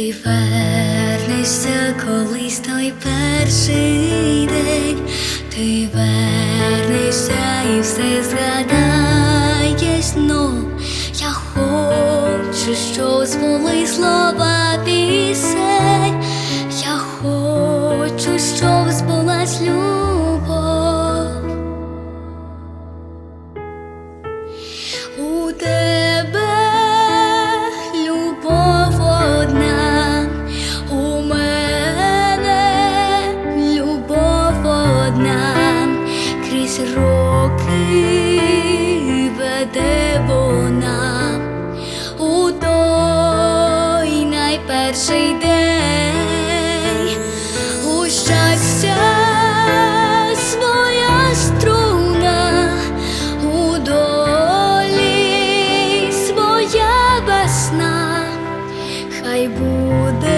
Ти вернешся колись той перший день, ти вернешся і все згадаєш. Ну Я хочу, щоб були слова одна, крізь роки веде вона. У той найперший день, у щастя своя струна, у весна, хай буде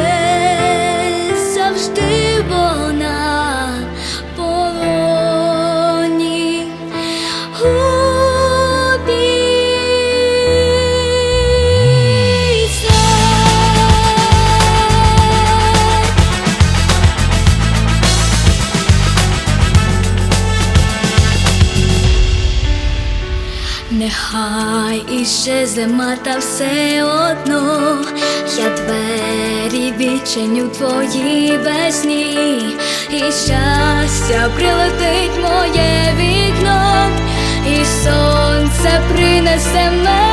Нехай іще зима, та все одно я двері відчиню твої весні, і щастя прилетить моє вікно, і сонце принесе мене.